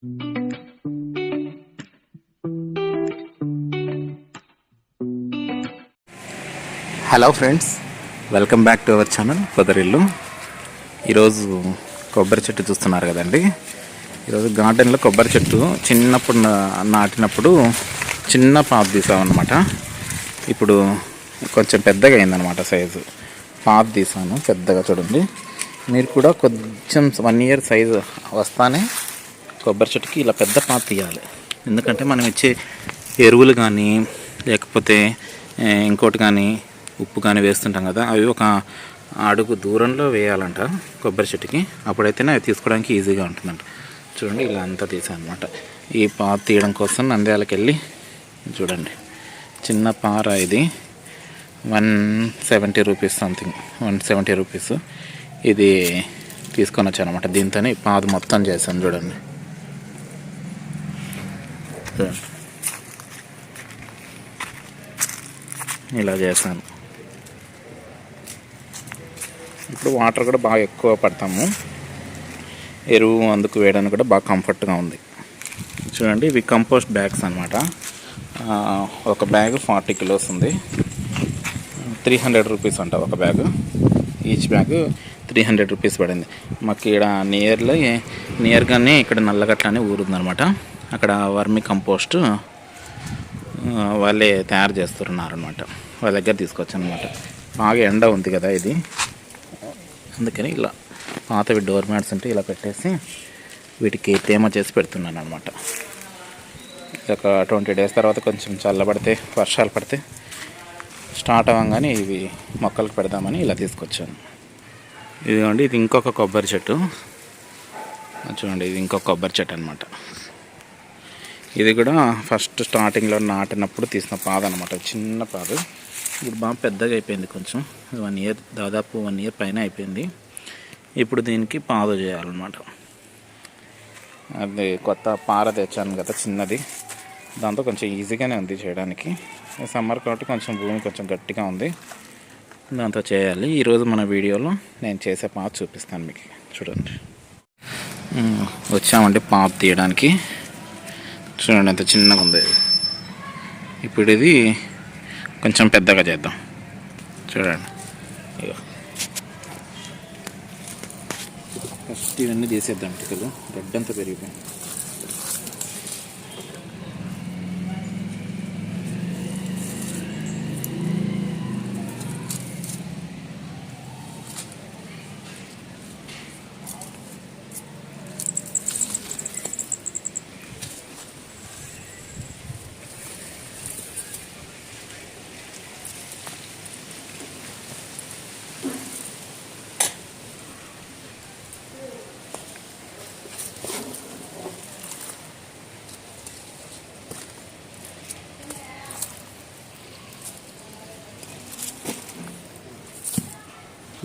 Hello friends welcome back to our channel Podarillu ఈరోజు కొబ్బరి చెట్టు చూస్తున్నారు కదండి. ఈరోజు గార్డెన్లో కొబ్బరి చెట్టు చిన్నప్పుడు నాటినప్పుడు చిన్న పాప్ తీసామన్నమాట. ఇప్పుడు కొంచెం పెద్దగా అయిందనమాట సైజు పాప్ తీసాను పెద్దగా చూడండి. మీరు కూడా కొంచెం వన్ ఇయర్ సైజు వస్తానే కొబ్బరి చెట్టుకి ఇలా పెద్ద పాత తీయాలి. ఎందుకంటే మనం ఇచ్చే ఎరువులు కానీ లేకపోతే ఇంకోటి కానీ ఉప్పు కానీ వేస్తుంటాం కదా అవి ఒక అడుగు దూరంలో వేయాలంట కొబ్బరి చెట్టుకి. అప్పుడైతేనే అవి తీసుకోవడానికి ఈజీగా ఉంటుందంట. చూడండి ఇలా అంతా తీసాను అనమాట ఈ పాత తీయడం కోసం నంద్యాలకు వెళ్ళి చూడండి. చిన్న పార ఇది. One seventy rupees something. One seventy rupees. ఇది తీసుకొని వచ్చాను అనమాట దీంతోనే ఈ మొత్తం చేశాను చూడండి. ఇలా చేశాను. ఇప్పుడు వాటర్ కూడా బాగా ఎక్కువ పడతాము. ఎరువు అందుకు వేయడానికి కూడా బాగా కంఫర్ట్గా ఉంది. చూడండి ఇవి కంపోస్ట్ బ్యాగ్స్ అనమాట ఒక బ్యాగ్ ఫార్టీ కిలోస్ ఉంది. త్రీ హండ్రెడ్ రూపీస్ అంట ఒక bag. Each bag three hundred rupees పడింది. మాకు ఇక్కడ నియర్లో నియర్గానే ఇక్కడ నల్లగట్ల అనే ఊరు అక్కడ వర్మి కంపోస్ట్ వాళ్ళే తయారు చేస్తున్నారు అనమాట వాళ్ళ దగ్గర తీసుకొచ్చాను అనమాట బాగా ఎండ ఉంది కదా ఇది. అందుకని ఇలా పాతవి డోర్ మ్యాట్స్ ఉంటే ఇలా పెట్టేసి వీటికి తేమ చేసి పెడుతున్నాను అనమాట ఒక ట్వంటీ డేస్ తర్వాత కొంచెం చల్లబడితే వర్షాలు పడితే స్టార్ట్ అవ్వగానే ఇవి మొక్కలకు పెడదామని ఇలా తీసుకొచ్చాను. ఇదిగోండి ఇది ఇంకొక కొబ్బరి చెట్టు. చూడండి ఇది ఇంకొక కొబ్బరి చెట్టు అనమాట ఇది కూడా ఫస్ట్ స్టార్టింగ్లో నాటినప్పుడు తీసిన పాద అనమాట చిన్న పాదు. ఇప్పుడు బాగా పెద్దగా అయిపోయింది కొంచెం. వన్ ఇయర్ దాదాపు వన్ ఇయర్ పైన అయిపోయింది. ఇప్పుడు దీనికి పాదు చేయాలన్నమాట. అది కొత్త పార తెచ్చాను కదా చిన్నది. దాంతో కొంచెం ఈజీగానే ఉంది చేయడానికి. సమ్మర్ కాబట్టి కొంచెం భూమి కొంచెం గట్టిగా ఉంది. దాంతో చేయాలి. ఈరోజు మన వీడియోలో నేను చేసే పాత చూపిస్తాను మీకు. చూడండి. వచ్చామండి పాప తీయడానికి. చూడండి ఎంత చిన్నగా ఉంది. ఇప్పుడు ఇది కొంచెం పెద్దగా చేద్దాం. చూడండి. ఫస్ట్ ఇవన్నీ చేసేద్దాం టికలు గడ్డంతా పెరిగిపోయింది.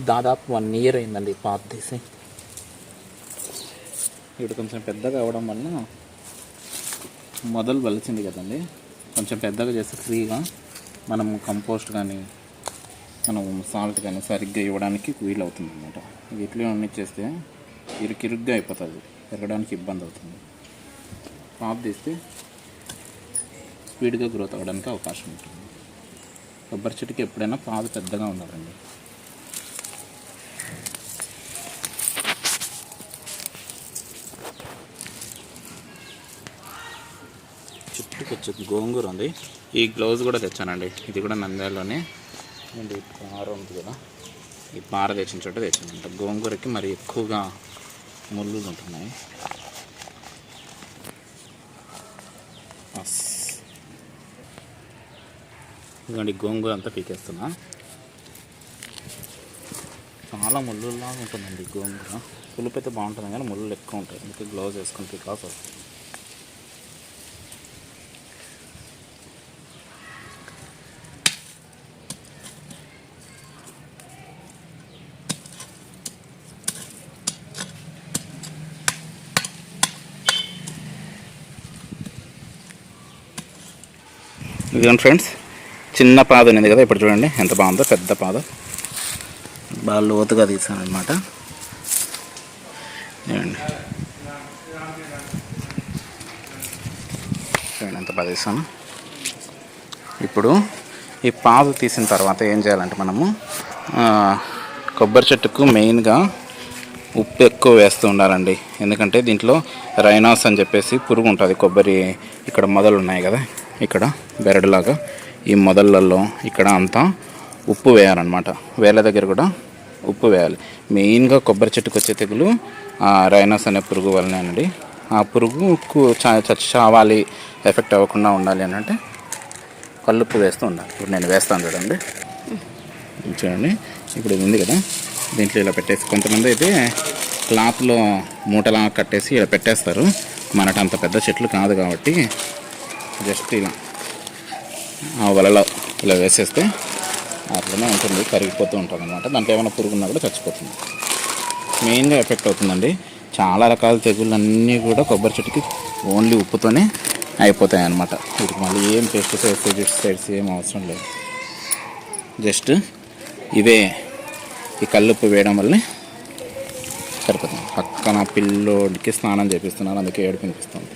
దాదాపు వన్ ఇయర్ అయిందండి పాత తీసి. ఇప్పుడు కొంచెం పెద్దగా అవ్వడం వల్ల మొదలు వలిచింది కదండి. కొంచెం పెద్దగా చేస్తే ఫ్రీగా మనం కంపోస్ట్ కానీ మనం సాల్ట్ కానీ సరిగ్గా ఇవ్వడానికి వీలు అవుతుంది అనమాట ఇట్లే చేస్తే ఇరుకిరుగ్గా అయిపోతుంది. పెరగడానికి ఇబ్బంది అవుతుంది. పాత తీస్తే స్పీడ్గా గ్రోత్ అవ్వడానికి అవకాశం ఉంటుంది. కొబ్బరి చెట్టుకి ఎప్పుడైనా పాదు పెద్దగా ఉండాలండి. కొంచెం గోంగూర ఉంది. ఈ గ్లౌజ్ కూడా తెచ్చానండి. ఇది కూడా నంద్యాలలోనే. ఇది పార ఉంది కదా. ఈ పార తెచ్చిన చోట తెచ్చానంట. గోంగూరకి మరి ఎక్కువగా ముళ్ళు ఉంటున్నాయి. ఇదిగోండి గోంగూర అంతా పీకేస్తున్నా. చాలా ముళ్ళులాగా ఉంటుందండి గోంగూర. పులుపు అయితే బాగుంటుంది కానీ ముళ్ళు ఎక్కువ ఉంటాయి. అందుకే గ్లౌజ్ వేసుకుని పీకాల్సి వస్తుంది. ఇదిగోండి ఫ్రెండ్స్ చిన్న పాద ఉంది కదా ఇప్పుడు చూడండి ఎంత బాగుందో పెద్ద పాద. బాగా లోతుగా తీసాను అనమాట చూడండి ఎంత బాగా తీసాను. ఇప్పుడు ఈ పాదు తీసిన తర్వాత ఏం చేయాలంటే మనము కొబ్బరి చెట్టుకు మెయిన్గా ఉప్పు ఎక్కువ వేస్తూ ఉండాలండి. ఎందుకంటే దీంట్లో రైనాస్ అని చెప్పేసి పురుగు ఉంటుంది కొబ్బరి ఇక్కడ మొదలు ఉన్నాయి కదా. ఇక్కడ బెరడులాగా ఈ మొదళ్ళల్లో ఇక్కడ అంతా ఉప్పు వేయాలన్నమాట. వేల దగ్గర కూడా ఉప్పు వేయాలి. మెయిన్గా కొబ్బరి చెట్టుకు వచ్చే తెగులు ఆ రైనాస్ అనే పురుగు వల్లనే అండి. ఆ పురుగుకు చ- చావాలి ఎఫెక్ట్ అవ్వకుండా ఉండాలి అని అంటే కల్లుప్పు వేస్తూ ఉండాలి. ఇప్పుడు నేను వేస్తాను చూడండి. చూడండి. ఇప్పుడు ఇది ఉంది కదా. దీంట్లో ఇలా పెట్టేసి కొంతమంది అయితే క్లాత్లో మూటలా కట్టేసి ఇలా పెట్టేస్తారు. మనట అంత పెద్ద చెట్లు కాదు కాబట్టి జస్ట్ ఇలా ఆ వలలో ఇలా వేసేస్తే అట్లనే ఉంటుంది కరిగిపోతూ ఉంటుంది అనమాట దాంట్లో ఏమైనా పురుగు ఉన్నా కూడా చచ్చిపోతుంది. మెయిన్గా ఎఫెక్ట్ అవుతుందండి. చాలా రకాల తెగుళ్ళు అన్నీ కూడా కొబ్బరి చెట్టుకి ఓన్లీ ఉప్పుతోనే అయిపోతాయి అన్నమాట. వీటికి మళ్ళీ ఏం పెస్టిసైడ్స్ పెస్టిసైడ్స్ ఏం అవసరం లేదు. జస్ట్ ఇదే ఈ కల్లుప్పు వేయడం వల్లనే సరిపోతుంది. పక్కన పిల్లోడికి స్నానం చేపిస్తున్నారు అందుకే ఏడు పినిపిస్తుంది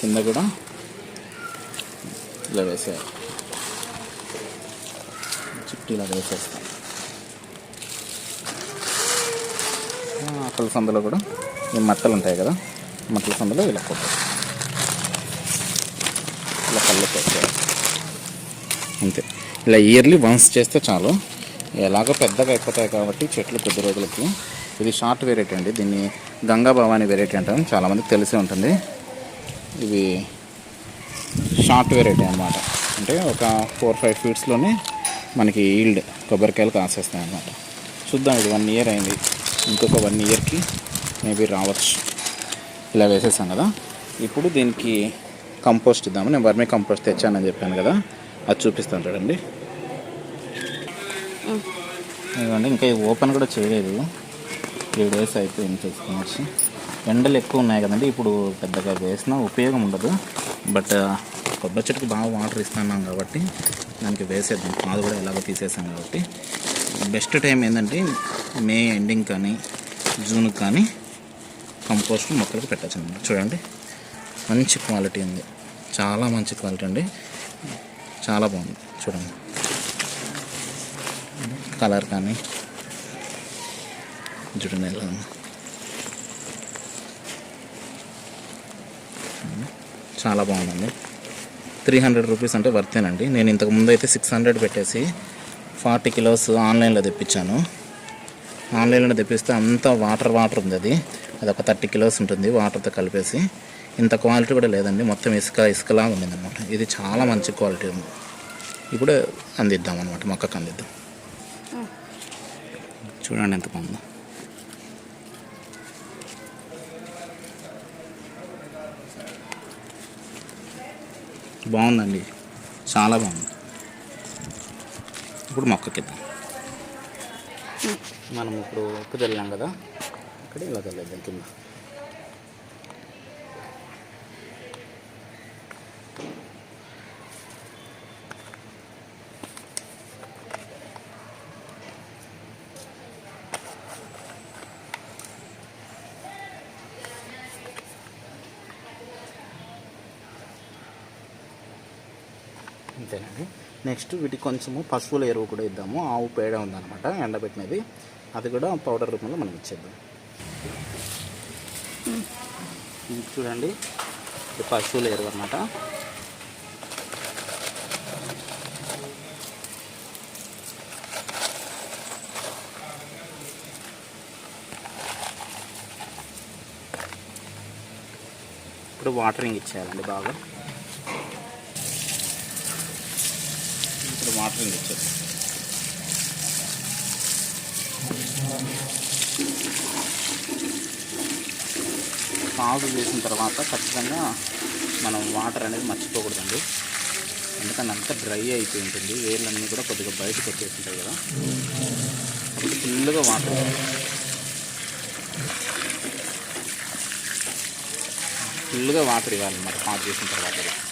కింద కూడా ఇలా వేసేయాలి. చుట్టూ ఇలా వేసేస్తాం. అక్కల సందులో కూడా ఈ మట్టలు ఉంటాయి కదా మట్టల సందులో ఇలా కొట్టాలి ఇలా కళ్ళు పెట్టాలి అంతే. ఇలా ఇయర్లీ వన్స్ చేస్తే చాలు. ఎలాగో పెద్దగా అయిపోతాయి కాబట్టి చెట్లు కొద్ది రోజులకి. ఇది షార్ట్ వెరైటీ అండి. దీన్ని గంగా భవాని వెరైటీ అంటాం. చాలామందికి తెలిసే ఉంటుంది. ఇవి షార్ట్ వెరైటీ అనమాట అంటే ఒక ఫోర్ ఫైవ్ ఫీట్స్లోనే మనకి ఈల్డ్ కొబ్బరికాయలు కాసేస్తాయి అనమాట చూద్దాం ఇది వన్ ఇయర్ అయింది. ఇంకొక వన్ ఇయర్కి మేబీ రావచ్చు. ఇలా వేసేసాం కదా. ఇప్పుడు దీనికి కంపోస్ట్ ఇద్దాము. నేను వర్మీ కంపోస్ట్ తెచ్చానని చెప్పాను కదా. అది చూపిస్తాను చూడండి. ఇంకా ఓపెన్ కూడా చేయలేదు. త్రీ డేస్ అయిపోయింది చేసుకుని వచ్చి ఎండలు ఎక్కువ ఉన్నాయి కదండి. ఇప్పుడు పెద్దగా వేసినా ఉపయోగం ఉండదు. బట్ కొబ్బరి చెట్టుకి బాగా వాటర్ ఇస్తున్నాం కాబట్టి దానికి వేసేద్దాం. పాదు కూడా ఎలాగో తీసేసాం కాబట్టి. బెస్ట్ టైం ఏంటంటే మే ఎండింగ్ కానీ జూన్ కానీ కంపోస్ట్ మొక్కలకు పెట్టచ్చు అన్నమాట. చూడండి. మంచి క్వాలిటీ ఉంది. చాలా మంచి క్వాలిటీ అండి. చాలా బాగుంది. చూడండి. కలర్ కానీ. చూడండి ఎలా చాలా బాగుందండి. త్రీ హండ్రెడ్ రూపీస్ అంటే వర్తేనండి. నేను ఇంతకు ముందు అయితే సిక్స్ హండ్రెడ్ పెట్టేసి ఫార్టీ కిలోస్ ఆన్లైన్లో తెప్పించాను. ఆన్లైన్లో తెప్పిస్తే అంతా వాటర్ వాటర్ ఉంది అది. అది ఒక థర్టీ కిలోస్ ఉంటుంది వాటర్తో కలిపేసి. ఇంత క్వాలిటీ కూడా లేదండి. మొత్తం ఇసుక ఇసుకలా ఉండింది అనమాట ఇది చాలా మంచి క్వాలిటీ ఉంది. ఇప్పుడు అందిద్దాం అనమాట మొక్కకు అందిద్దాం. చూడండి ఎంత బాగుందో. బాగుందండి. చాలా బాగుంది. ఇప్పుడు మొక్కకిద్దాం. మనం ఇప్పుడు ఉప్పు చల్లాం కదా? ఇక్కడ ఇలా చల్లేద్దాం కింద. అంతేనండి. నెక్స్ట్ వీటికి కొంచెము పశువుల ఎరువు కూడా ఇద్దాము. ఆవు పేడ ఉందన్నమాట ఎండబెట్టినది. అది కూడా పౌడర్ రూపంలో మనం ఇచ్చేద్దాం. ఇది చూడండి. ఇది పశువుల ఎరువు అనమాట ఇప్పుడు వాటరింగ్ ఇచ్చేయాలండి బాగా. వాటర్ వాటరింగ్ ఇచ్చేది చేసిన తర్వాత ఖచ్చితంగా మనం వాటర్ అనేది మర్చిపోకూడదండి. ఎందుకంటే అంతా డ్రై అయిపోయి ఉంటుంది. వేర్లన్నీ కూడా కొద్దిగా బయటకు వచ్చేస్తుంటాయి కదా. అప్పుడు ఫుల్గా వాటర్ ఫుల్గా వాటర్ ఇవ్వాలన్నమాట పాటు చేసిన తర్వాత.